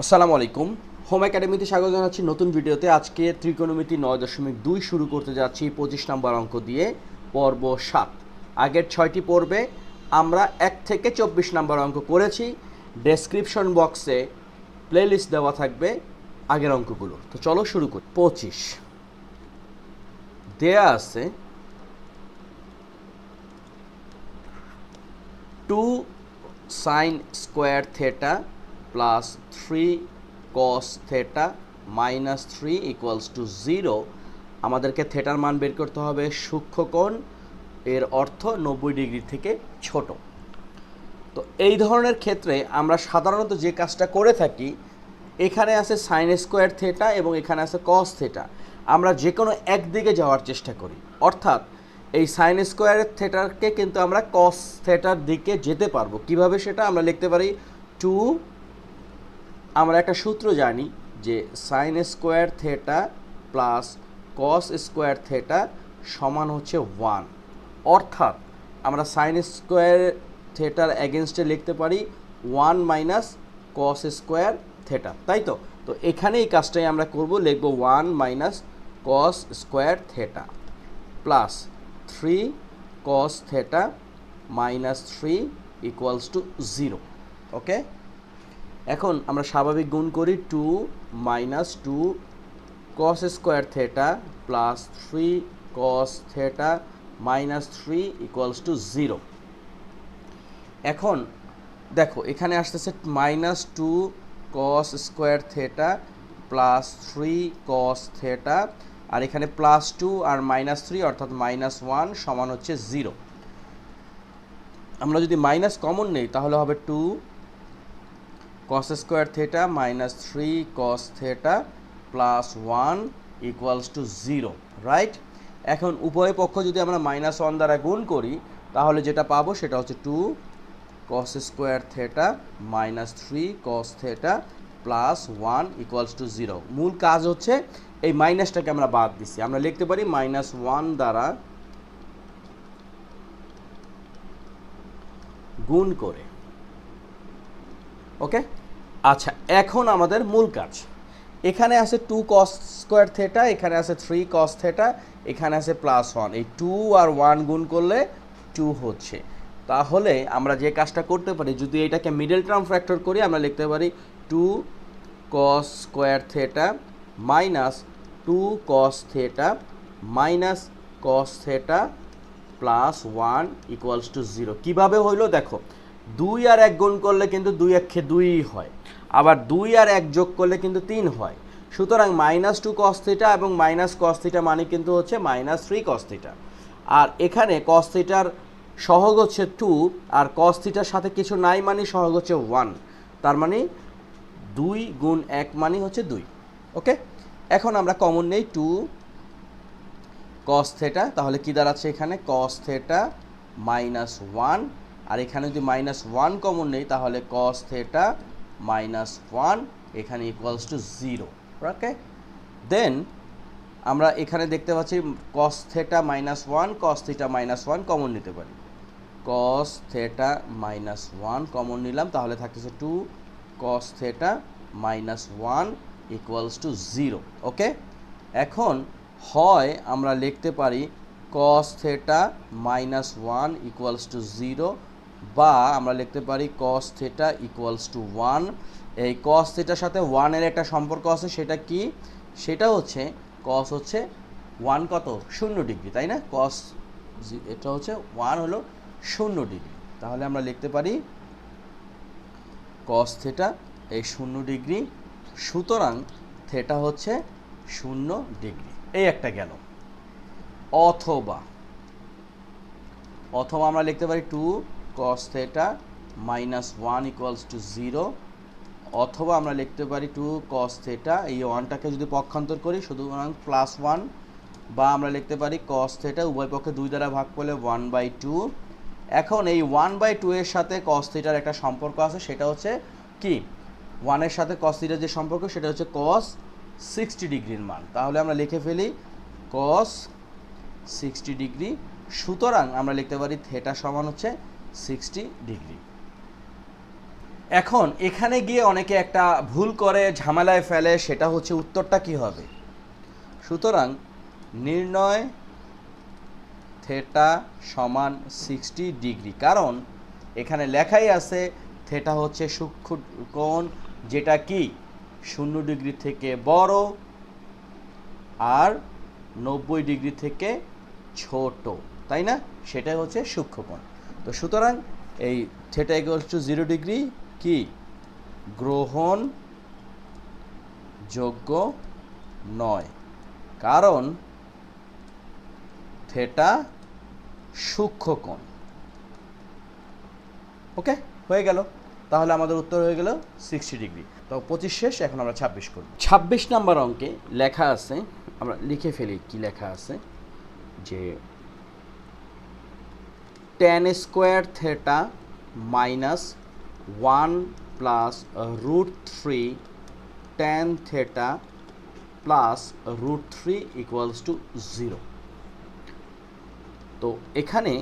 আসসালামু আলাইকুম। হোম একাডেমিতে স্বাগত জানাচ্ছি নতুন ভিডিওতে। আজকে ত্রিকোণমিতি নয় দশমিক দুই শুরু করতে যাচ্ছি পঁচিশ নম্বর অঙ্ক দিয়ে, পর্ব সাত। আগের ছয়টি পর্বে আমরা এক থেকে চব্বিশ নম্বর অঙ্ক করেছি। ডেসক্রিপশন বক্সে প্লেলিস্ট দেওয়া থাকবে আগের অঙ্কগুলো। তো চলো শুরু করি। পঁচিশ। দেয়া আছে two sine square theta plus three cos theta minus three equals to zero আমাদেরকে থেটার মান বের করতে হবে সূক্ষ্মকোণ এর অর্থ নব্বই ডিগ্রি থেকে ছোট। তো এই ধরনের ক্ষেত্রে আমরা সাধারণত যে কাজটা করে থাকি, এখানে আছে সাইন স্কোয়ার থেটা এবং এখানে আছে কস থেটা আমরা যে কোনো একদিকে যাওয়ার চেষ্টা করি। অর্থাৎ এই সাইন স্কোয়ারের থেটারকে কিন্তু আমরা কস থেটার দিকে যেতে পারব। কীভাবে সেটা আমরা লিখতে পারি? টু আমরা একটা সূত্র জানি যে sine square theta plus cos square theta সমান হচ্ছে ওয়ান অর্থাৎ আমরা সাইন স্কোয়ার থেটার অ্যাগেনস্টে লিখতে পারি one minus cos square theta তাই তো? তো এখানে এই কাজটাই আমরা করব, লিখব one minus cos square theta plus three cos theta minus three equals to zero okay এখন আমরা স্বাভাবিক গুণ করি two minus two cos square theta plus three cos theta minus three equals to zero এখন দেখো, এখানে আসতেছে minus two cos square theta plus three cos theta, আর এখানে প্লাস টু আর মাইনাস থ্রি অর্থাৎ মাইনাস ওয়ান সমান হচ্ছে জিরো আমরা যদি মাইনাস কমন নেই, তাহলে হবে two cos square theta minus three cos theta plus one equals to zero right এখন উভয় পক্ষ যদি আমরা মাইনাস ওয়ান দ্বারা গুণ করি, তাহলে যেটা পাবো সেটা হচ্ছে two cos square theta minus three cos theta plus one equals to zero মূল কাজ হচ্ছে এই মাইনাসটাকে আমরা বাদ দিচ্ছি আমরা লিখতে পারি মাইনাস ওয়ান দ্বারা গুণ করে। ওকে আচ্ছা এখন আমাদের মূল কাজ। এখানে আছে টু কস স্কোয়ার থেটা এখানে আছে থ্রি কস থেটা এখানে আছে প্লাস ওয়ান এই টু আর ওয়ান গুণ করলে টু হচ্ছে। তাহলে আমরা যে কাজটা করতে পারি, যদি এটাকে মিডল টার্ম ফ্যাক্টর করি, আমরা লিখতে পারি two cos square theta minus two cos theta minus cos theta plus one equals to zero কীভাবে হইল? দেখো, দুই আর এক গুণ করলে কিন্তু দুই একে দুইই হয়। আবার দুই আর এক যোগ করলে কিন্তু তিন হয়। সুতরাং মাইনাস টু কস্থিটা এবং মাইনাস কস্থিটা মানে কিন্তু হচ্ছে মাইনাস থ্রি কস্থিটা আর এখানে কস্থিটার সহগ হচ্ছে টু আর কস্থিটার সাথে কিছু নাই মানে সহগ হচ্ছে ওয়ান তার মানে দুই গুণ এক মানে হচ্ছে দুই। ওকে এখন আমরা কমন নেই টু কস থেটা তাহলে কি দাঁড়াচ্ছে এখানে? কস থেটা মাইনাস ওয়ান আর এখানে যদি মাইনাস ওয়ান কমন নেই, তাহলে কস থেটা মাইনাস ওয়ান এখানে equals to zero okay then আমরা এখানে দেখতে পাচ্ছি cos theta minus one cos theta minus one common নিতে পারি। Cos theta minus one common নিলাম, তাহলে থাকতেছে two cos theta minus one equals to zero okay এখন, হয় আমরা লিখতে পারি cos theta minus one equals to zero বা আমরা লিখতে পারি cos theta equals to one এই কস থেটার সাথে ওয়ানের একটা সম্পর্ক আছে, সেটা কি? সেটা হচ্ছে কস হচ্ছে ওয়ান কত? শূন্য ডিগ্রি, তাই না? কস এটা হচ্ছে ওয়ান হলো শূন্য ডিগ্রি। তাহলে আমরা লিখতে পারি কস থেটা এই শূন্য ডিগ্রি, সুতরাং থেটা হচ্ছে শূন্য ডিগ্রি। এই একটা গেল। অথবা অথবা আমরা লিখতে পারি two cos theta minus one equals to zero অথবা আমরা লিখতে পারি টু কস থেটা এই ওয়ানটাকে যদি পক্ষান্তর করি, সুতরাং প্লাস ওয়ান বা আমরা লিখতে পারি কস থেটা উভয় পক্ষে দুই দ্বারা ভাগ করলে ওয়ান বাই টু এখন এই ওয়ান বাই টু এর সাথে কস থিটার একটা সম্পর্ক আছে, সেটা হচ্ছে কি? ওয়ানের সাথে কস থিটার যে সম্পর্ক, সেটা হচ্ছে কস সিক্সটি ডিগ্রির মান। তাহলে আমরা লিখে ফেলি কস সিক্সটি ডিগ্রি সুতরাং আমরা লিখতে পারি থেটা সমান হচ্ছে সিক্সটি ডিগ্রি এখন এখানে গিয়ে অনেকে একটা ভুল করে, ঝামেলায় ফেলে, সেটা হচ্ছে উত্তরটা কি হবে? সুতরাং নির্ণয় থেটা সমান সিক্সটি ডিগ্রি কারণ এখানে লেখাই আছে থেটা হচ্ছে সূক্ষ্ম কোণ, যেটা কি? শূন্য ডিগ্রি থেকে বড় আর নব্বই ডিগ্রি থেকে ছোট। তাই না? সেটাই হচ্ছে সূক্ষ্মকোণ। তো সুতরাং এই theta equals to zero degree কি? গ্রহণ যোগ্য নয়। কারণ থেটা সূক্ষ্মকোণ। ওকে? হয়ে গেল। তাহলে আমাদের উত্তর হয়ে গেল সিক্সটি ডিগ্রি তো পঁচিশ শেষ, এখন আমরা ছাব্বিশ করব। ছাব্বিশ নাম্বার অঙ্কে লেখা আছে, আমরা লিখে ফেলি কি লেখা আছে, যে tan square theta minus one plus root three tan theta plus root three equals to zero তো এখানে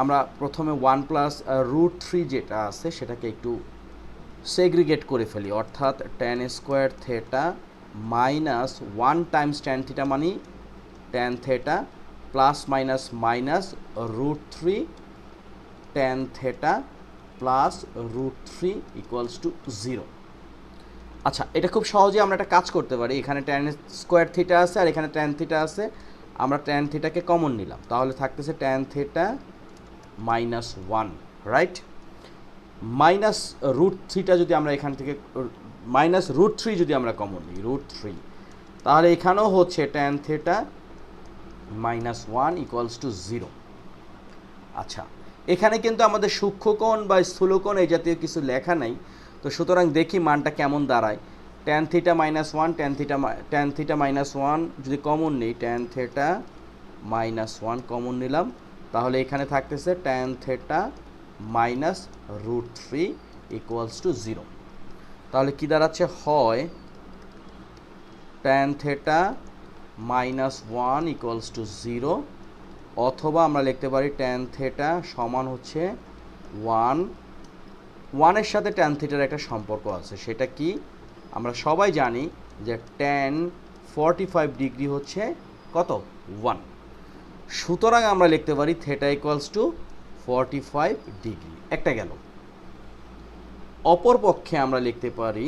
আমরা প্রথমে ওয়ান প্লাস রুট থ্রি যেটা আছে সেটাকে একটু সেগ্রিগেট করে ফেলি। অর্থাৎ tan square theta minus one times tan theta money tan theta plus minus minus root three tan theta plus root three equals to zero আচ্ছা এটা খুব সহজে আমরা একটা কাজ করতে পারি। এখানে টেন স্কোয়ার থিটা আছে আর এখানে টেন থিটা আছে। আমরা টেন থিটাকে কমন নিলাম। তাহলে থাকতেছে tan theta minus one right minus root থ্রিটা যদি আমরা এখান থেকে মাইনাস রুট থ্রি যদি আমরা কমন নিই রুট থ্রি তাহলে এখানেও হচ্ছে tan theta minus one equals to zero আচ্ছা এখানে কিন্তু আমাদের সূক্ষ্মকোণ বা স্থূলকোণ এই জাতীয় কিছু লেখা নাই। তো সুতরাং দেখি মানটা কেমন দাঁড়ায়। Tan theta minus one tan theta tan theta minus one যদি কমন নিই tan theta minus one common নিলাম। তাহলে এখানে থাকতেছে tan theta minus root three equals to zero তাহলে কী দাঁড়াচ্ছে? হয় tan theta minus one equals to zero অথবা আমরা লিখতে পারি টেন থেটা সমান হচ্ছে ওয়ান ওয়ানের সাথে ট্যান থিটার একটা সম্পর্ক আছে, সেটা কি? আমরা সবাই জানি যে টেন ফর্টি ফাইভ ডিগ্রি হচ্ছে কত? ওয়ান সুতরাং আমরা লিখতে পারি theta equals to forty five degree একটা গেল। অপর পক্ষে আমরা লিখতে পারি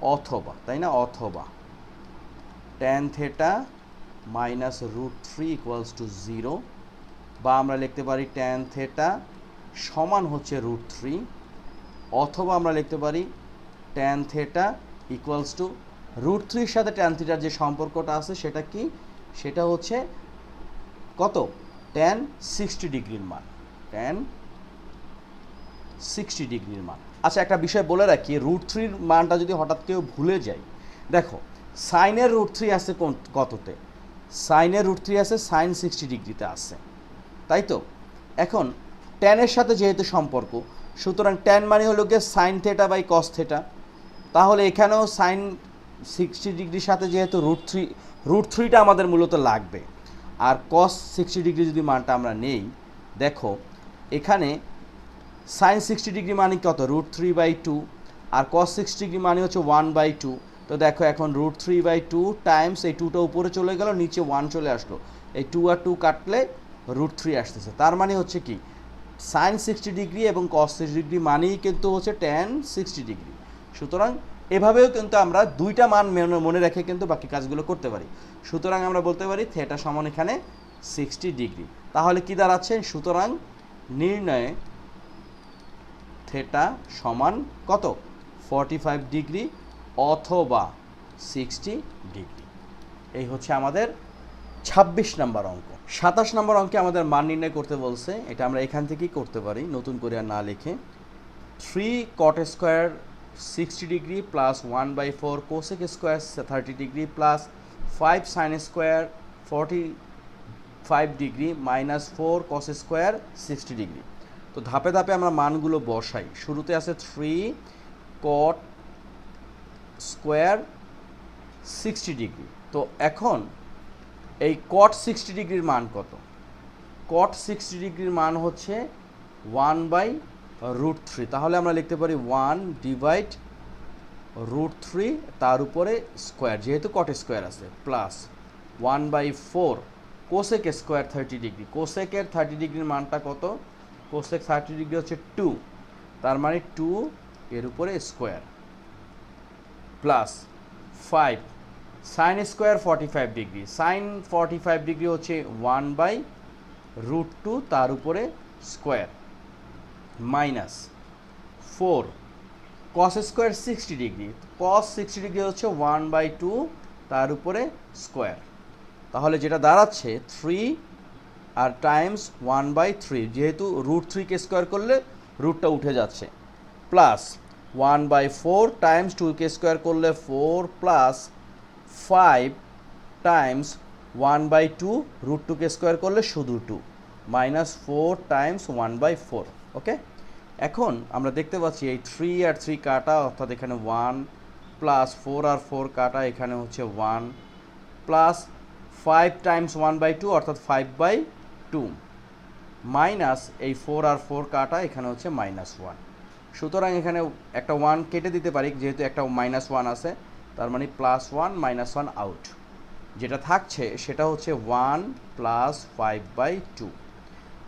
অথবা, তাই না? অথবা। Tan theta minus root three equals to zero বা আমরা লিখতে পারি ট্যান থেটা সমান হচ্ছে রুট থ্রি অথবা আমরা লিখতে পারি tan theta equals to root থ্রির সাথে ট্যান থিটার যে সম্পর্কটা আছে সেটা কি? সেটা হচ্ছে কত? ট্যান সিক্সটি ডিগ্রির মান ট্যান সিক্সটি ডিগ্রির মান। আচ্ছা একটা বিষয় বলে রাখি রুট থ্রির মানটা যদি হঠাৎ কেউ ভুলে যায়, দেখো সাইনের রুট থ্রি আছে কোন কততে? সাইনের রুট থ্রি আছে, সাইন সিক্সটি ডিগ্রিতে আছে। তাই তো? এখন ট্যানের সাথে যেহেতু সম্পর্ক, সুতরাং ট্যান মানে হলো গিয়ে sine theta by cos theta তাহলে এখানেও সাইন সিক্সটি ডিগ্রির সাথে যেহেতু রুট থ্রি রুট থ্রিটা আমাদের মূলত লাগবে। আর কস সিক্সটি ডিগ্রি যদি মানটা আমরা নেই, দেখো, এখানে সাইন সিক্সটি ডিগ্রি মানে কত? রুট থ্রি বাই টু আর কস সিক্সটি ডিগ্রি মানে হচ্ছে ওয়ান বাই টু তো দেখো এখন root three by two times এই টুটা উপরে চলে গেল, নিচে ওয়ান চলে আসলো। এই টু আর টু কাটলে রুট থ্রি আসতেছে। তার মানে হচ্ছে কি? সাইন সিক্সটি ডিগ্রি এবং কস সিক্সটি ডিগ্রি মানেই কিন্তু হচ্ছে টেন সিক্সটি ডিগ্রি সুতরাং এভাবেও কিন্তু আমরা দুইটা মান মনে রেখে কিন্তু বাকি কাজগুলো করতে পারি। সুতরাং আমরা বলতে পারি থেটা সমান এখানে সিক্সটি ডিগ্রি তাহলে কি দাঁড়াচ্ছে? সুতরাং নির্ণয়ে থেটা সমান কত? ফর্টি ফাইভ ডিগ্রি অথবা সিক্সটি ডিগ্রি এই হচ্ছে আমাদের ছাব্বিশ নম্বর অঙ্ক। সাতাশ নম্বর অঙ্কে আমাদের মান নির্ণয় করতে বলছে। এটা আমরা এখান থেকেই করতে পারি, নতুন করে না লিখে। Three cot square sixty degree plus one by four cosec square thirty degree plus five sine square forty five degree minus four cos square sixty degree তো ধাপে ধাপে আমরা মানগুলো বসাই। শুরুতে আছে three cot square sixty degree. তো এখন এই কট সিক্সটি ডিগ্রির মান কত? কট সিক্সটি ডিগ্রির মান হচ্ছে ওয়ান বাই রুট থ্রি। তাহলে আমরা লিখতে পারি ওয়ান ডিভাইড রুট থ্রি তার উপরে স্কোয়ার, যেহেতু কট স্কোয়ার আছে plus one by four cosec square thirty degree. কোসেকের thirty ডিগ্রির মানটা কত? কোসেক থার্টি ডিগ্রি হচ্ছে টু তার মানে টু এর উপরে square. Plus five sine square forty five degree sine forty five degree হচ্ছে ওয়ান বাই রুট টু তার উপরে square minus four cos square sixty degree cos sixty degree হচ্ছে one by two তার উপরে স্কোয়ার তাহলে যেটা দাঁড়াচ্ছে three R times one by three যেহেতু রুট থ্রিকে স্কোয়ার করলে রুটটা উঠে যাচ্ছে. Plus one by four times টুকে স্কোয়ার করলে four plus five times one by two root টুকে স্কোয়ার করলে শুধু two, minus four times one by four, okay? এখন আমরা দেখতে পাচ্ছি এই থ্রি আর থ্রি কাটা, অর্থাৎ এখানে ওয়ান প্লাস ফোর আর ফোর কাটা, এখানে হচ্ছে one plus five times one by two, অর্থাৎ ফাইভ বাই টু, মাইনাস এই ফোর আর ফোর কাটা, এখানে হচ্ছে মাইনাস ওয়ান। সুতরাং এখানে একটা ওয়ান কেটে দিতে পারি, যেহেতু একটা মাইনাস ওয়ান আছে, তার মানে plus one minus one out যেটা থাকছে, সেটা হচ্ছে one plus five by two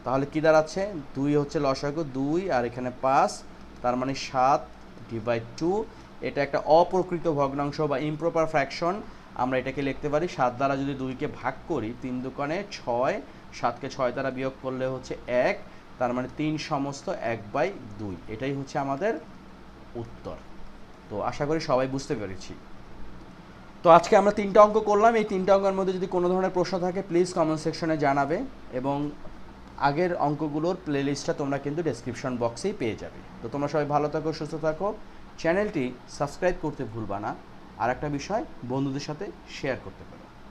তাহলে কী দাঁড়াচ্ছে? দুই হচ্ছে লসাগু, দুই, আর এখানে পাঁচ, তার মানে সাত ডিভাইড টু এটা একটা অপ্রকৃত ভগ্নাংশ বা ইমপ্রপার ফ্র্যাকশন আমরা এটাকে লিখতে পারি, সাত দ্বারা যদি দুইকে ভাগ করি, তিন দোকানে ছয়, সাতকে ছয় দ্বারা বিয়োগ করলে হচ্ছে এক তার মানে তিন সমস্ত এক বাই দুই। এটাই হচ্ছে আমাদের উত্তর। তো আশা করি সবাই বুঝতে পেরেছি। তো আজকে আমরা তিনটা অঙ্ক করলাম। এই তিনটা অঙ্কের মধ্যে যদি কোনো ধরনের প্রশ্ন থাকে প্লিজ কমেন্ট সেকশনে জানাবে এবং আগের অঙ্কগুলোর প্লেলিস্টটা তোমরা কিন্তু ডেসক্রিপশন বক্সেই পেয়ে যাবে। তো তোমরা সবাই ভালো থাকো, সুস্থ থাকো। চ্যানেলটি সাবস্ক্রাইব করতে ভুলবা না। আর একটা বিষয় বন্ধুদের সাথে শেয়ার করতে পারো।